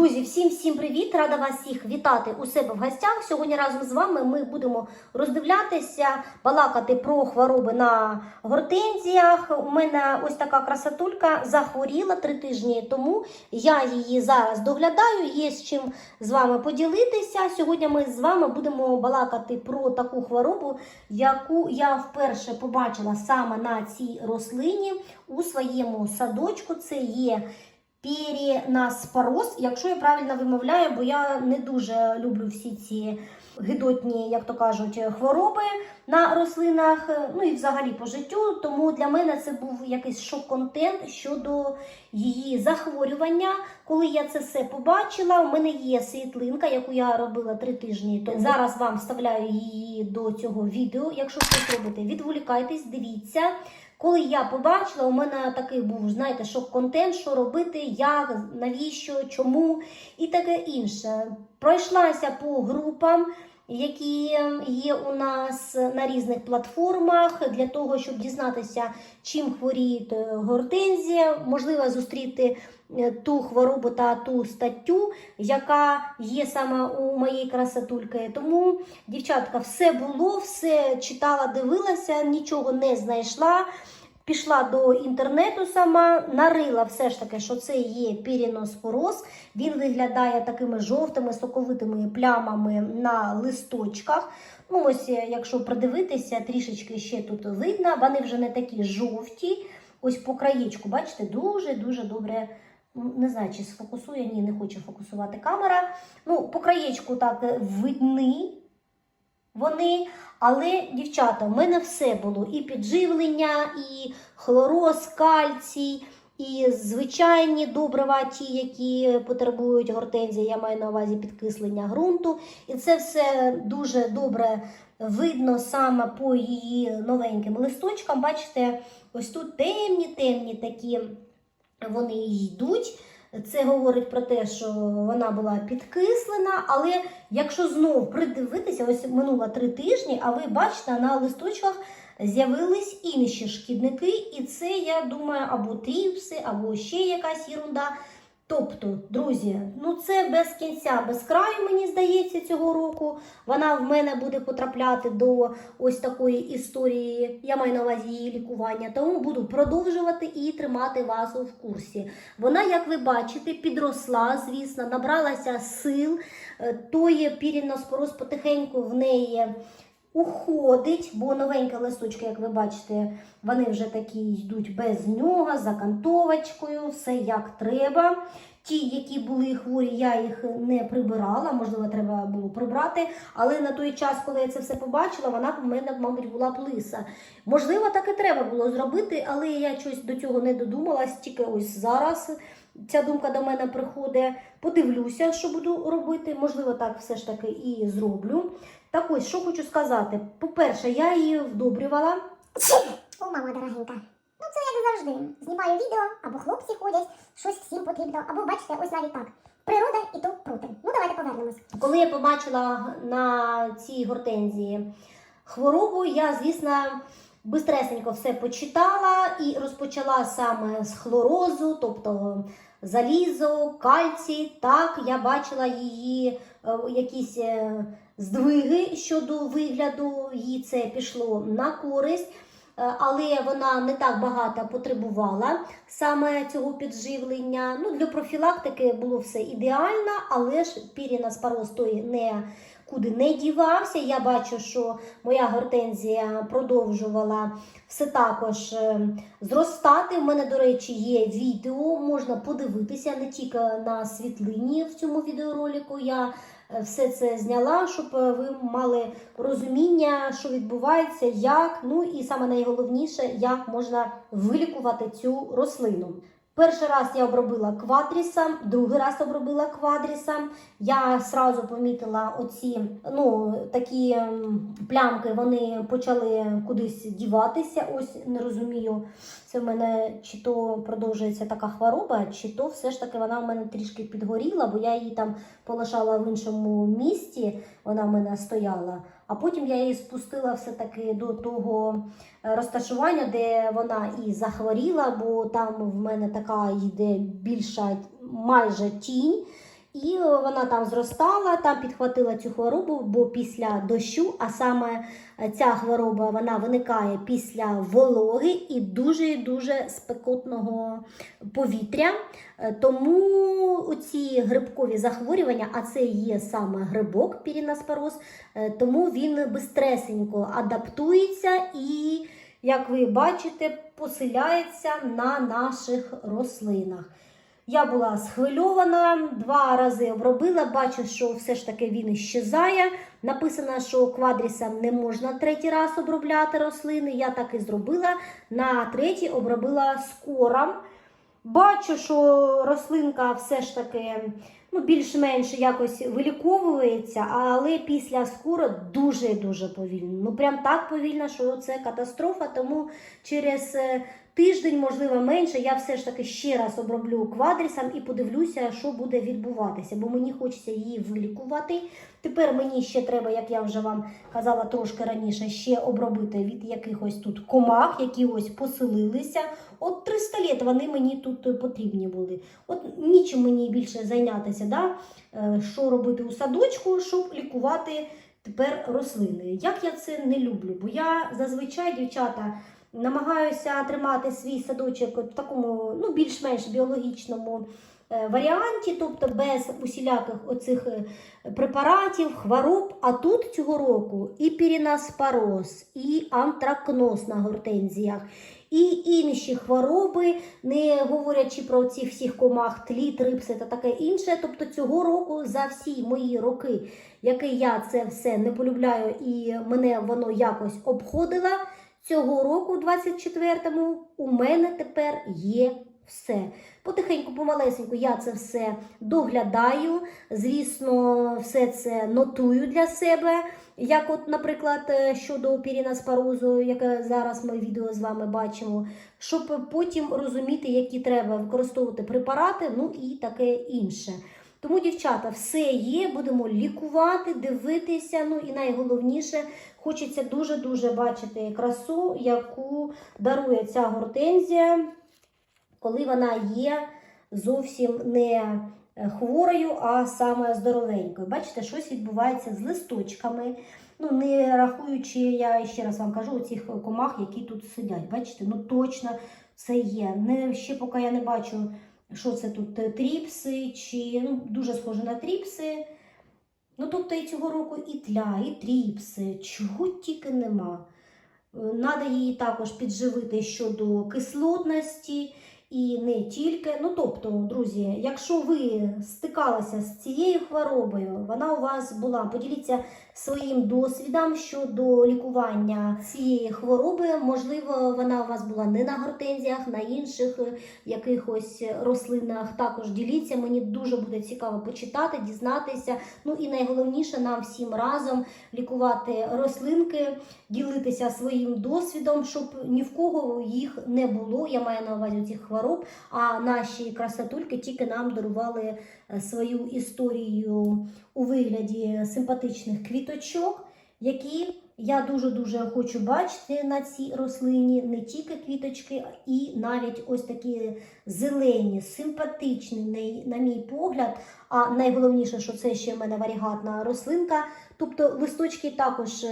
Друзі, всім всім привіт! Рада вас всіх вітати у себе в гостях. Сьогодні разом з вами ми будемо роздивлятися, балакати про хвороби на гортензіях. У мене ось така красотулька захворіла три тижні тому. Я її зараз доглядаю, є з чим з вами поділитися. Сьогодні ми з вами будемо балакати про таку хворобу, яку я вперше побачила саме на цій рослині у своєму садочку. Це є Пірінаспороз, якщо я правильно вимовляю, бо я не дуже люблю всі ці гидотні, як то кажуть, хвороби на рослинах, ну і взагалі по життю. Тому для мене це був якийсь шок-контент щодо її захворювання. Коли я це все побачила, у мене є світлинка, яку я робила три тижні. тому. зараз вам вставляю її до цього відео. Якщо щось робите, відволікайтесь, дивіться. Коли я побачила, у мене такий був, знаєте, шок-контент, що робити, як, навіщо, чому і таке інше. Пройшлася по групам, які є у нас на різних платформах, для того, щоб дізнатися, чим хворіє гортензія, можливо, зустріти е, ту хворобу та ту статтю, яка є саме у моєї красотульки. Тому, дівчатка, все було, все читала, дивилася, нічого не знайшла. Пішла до інтернету сама, нарила все ж таки, що це є піріноспороз. Він виглядає такими жовтими соковитими плямами на листочках. Ну, ось, якщо придивитися, трішечки ще тут видно, вони вже не такі жовті. Ось по краєчку, бачите, дуже-дуже добре. Не знаю, чи сфокусує, ні, не хочу фокусувати камера. Ну, по краєчку так видні вони. Але, дівчата, в мене все було: і підживлення, і хлороз, кальцій, і звичайні добрива, ті, які потребують гортензії, я маю на увазі підкислення ґрунту. І це все дуже добре видно саме по її новеньким листочкам. Бачите, ось тут темні-темні такі вони йдуть. Це говорить про те, що вона була підкислена, але якщо знов придивитися, ось минуло три тижні, а ви бачите, на листочках з'явились інші шкідники, і це, я думаю, або тріпси, або ще якась ерунда. Тобто, друзі, ну це без кінця, без краю, мені здається, цього року. Вона в мене буде потрапляти до ось такої історії. Я маю на увазі її лікування, тому буду продовжувати і тримати вас у курсі. Вона, як ви бачите, підросла, звісно, набралася сил. Е, Той піріноспороз потихеньку в неї. Уходить, бо новенькі листочки, як ви бачите, вони вже такі йдуть без нього, за кантовочкою, все як треба. Ті, які були хворі, я їх не прибирала, можливо, треба було прибрати. Але на той час, коли я це все побачила, вона в мене, мабуть, була плиса. Можливо, так і треба було зробити, але я щось до цього не додумалась, тільки ось зараз. Ця думка до мене приходить. Подивлюся, що буду робити. Можливо, так все ж таки і зроблю. Так ось, що хочу сказати. По-перше, я її вдобрювала. О, мама дорогенька. Це як завжди. Знімаю відео, або хлопці ходять, щось всім потрібно, або бачите, ось навіть так. Природа і то проти. Ну давайте повернемось. Коли я побачила на цій гортензії хворобу, я, звісно, бистресенько все почитала і розпочала саме з хлорозу, тобто залізо, кальцій. Так, я бачила її е, якісь е, здвиги щодо вигляду, їй це пішло на користь. Е, Але вона не так багато потребувала саме цього підживлення. Ну, для профілактики було все ідеально, але ж пірінаспороз той не куди не дівався. Я бачу, що моя гортензія продовжувала все також е, зростати. У мене, до речі, є відео, можна подивитися не тільки на світлині в цьому відеоролику. Я все це зняла, щоб е, ви мали розуміння, що відбувається, як, ну і саме найголовніше, як можна вилікувати цю рослину. Перший раз я обробила квадрісом, другий раз обробила квадрісом. Я сразу помітила оці ну, такі плямки, вони почали кудись діватися. Ось не розумію, це в мене чи то продовжується така хвороба, чи то все ж таки вона в мене трішки підгоріла, бо я її там полишала в іншому місці, вона в мене стояла. А потім я її спустила все-таки до того е, розташування, де вона і захворіла, бо там в мене така йде більша майже тінь. І е, вона там зростала, там підхватила цю хворобу, бо після дощу, а саме е, ця хвороба вона виникає після вологи і дуже дуже спекотного повітря. Е, Тому ці грибкові захворювання, а це є саме грибок пірінаспороз, тому він безстресенько адаптується і, як ви бачите, поселяється на наших рослинах. Я була схвильована, два рази обробила, бачу, що все ж таки він іщезає. Написано, що квадрісом не можна третій раз обробляти рослини. Я так і зробила. На третій обробила скором. Бачу, що рослинка все ж таки ну, більш-менш якось виліковується, але після скоро дуже-дуже повільно. Ну прям так повільно, що це катастрофа. Тому через е, тиждень, можливо, менше, я все ж таки ще раз оброблю квадрісом і подивлюся, що буде відбуватися, бо мені хочеться її вилікувати. Тепер мені ще треба, як я вже вам казала трошки раніше, ще обробити від якихось тут комах, які ось поселилися. От 300 літ вони мені тут потрібні були. От нічим мені більше зайнятися, да? Е, що робити у садочку, щоб лікувати тепер рослини. Як я це не люблю, бо я зазвичай, дівчата, намагаюся тримати свій садочок в такому ну, більш-менш біологічному е, варіанті, тобто без усіляких оцих е, препаратів, хвороб. А тут цього року і пірінаспороз, і антракноз на гортензіях, і інші хвороби, не говорячи про ці всіх комах, тлі, трипси та таке інше. Тобто цього року за всі мої роки, які я це все не полюбляю, і мене воно якось обходило. Цього року, 24-му, у мене тепер є все. Потихеньку, помалесеньку я це все доглядаю. Звісно, все це нотую для себе. Як, от, наприклад, е, щодо пірінаспорозу, яке зараз ми відео з вами бачимо, щоб потім розуміти, які треба використовувати препарати, ну і таке інше. Тому, дівчата, все є, будемо лікувати, дивитися. Ну і найголовніше, хочеться дуже-дуже бачити красу, яку дарує ця гортензія, коли вона є зовсім не е, хворою, а саме здоровенькою. Бачите, щось відбувається з листочками. Ну, не рахуючи, я ще раз вам кажу, цих комах, які тут сидять. Бачите, ну точно це є. Не, ще поки я не бачу, що це тут е, тріпси, чи ну, дуже схоже на тріпси. Ну, тобто і цього року і тля, і тріпси, чого тільки нема. Надо її також підживити щодо кислотності і не тільки. Ну, тобто, друзі, якщо ви стикалися з цією хворобою, вона у вас була, поділіться своїм досвідом щодо лікування цієї хвороби. Можливо, вона у вас була не на гортензіях, на інших е, якихось рослинах. Також діліться. Мені дуже буде цікаво почитати, дізнатися. Ну і найголовніше нам всім разом лікувати рослинки, ділитися своїм досвідом, щоб ні в кого їх не було. Я маю на увазі цих хвороб. А наші красотульки тільки нам дарували е, свою історію у вигляді симпатичних квіточок, які я дуже-дуже хочу бачити на цій рослині, не тільки квіточки, і навіть ось такі зелені, симпатичні, на, на мій погляд. А найголовніше, що це ще в мене варігатна рослинка. Тобто листочки також.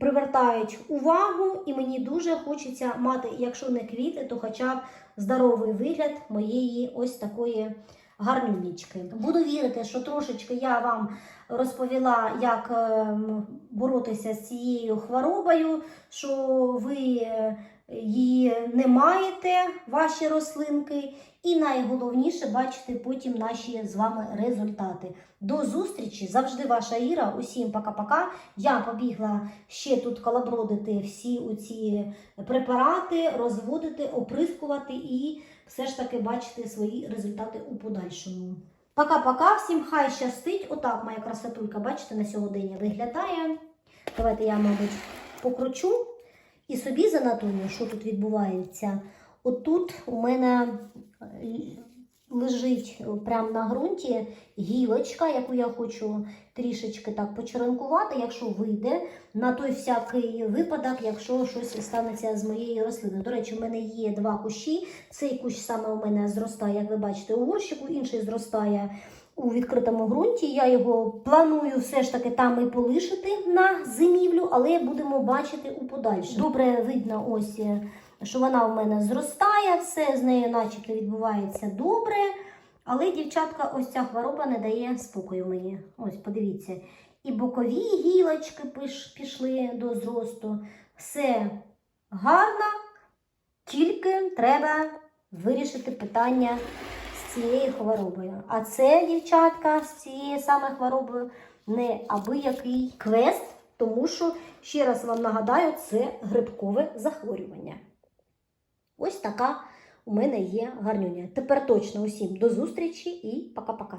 Привертають увагу, і мені дуже хочеться мати, якщо не квіти, то хоча б здоровий вигляд моєї ось такої гарнюнічки. Буду вірити, що трошечки я вам розповіла, як ем, боротися з цією хворобою, що ви е, її не маєте, ваші рослинки, і найголовніше бачити потім наші з вами результати. До зустрічі! Завжди ваша Іра. Усім пока-пока. Я побігла ще тут колобродити всі оці препарати, розводити, оприскувати і все ж таки бачити свої результати у подальшому. Пока-пока, всім хай щастить. Отак моя красотулька, бачите, на сьогодення виглядає. Давайте я, мабуть, покручу і собі занотую, що тут відбувається. Отут у мене е, лежить прямо на ґрунті гілочка, яку я хочу трішечки так почеренкувати, якщо вийде, на той всякий випадок, якщо щось станеться з моєю рослиною. До речі, у мене є два кущі. Цей кущ саме у мене зростає, як ви бачите, у горщику, інший зростає у відкритому ґрунті. Я його планую все ж таки там і полишити на зимівлю, але будемо бачити у подальшому. Добре видно ось. е, що вона у мене зростає, все з нею начебто відбувається добре. Але, дівчатка, ось ця хвороба не дає спокою мені. Ось, подивіться. І бокові гілочки пішли до зросту. Все гарно, тільки треба вирішити питання цією хворобою. А це, дівчатка, з цією саме хворобою не абиякий квест, тому що, ще раз вам нагадаю, це грибкове захворювання. Ось така у мене є гарнюня. Тепер точно усім до зустрічі і пока-пока.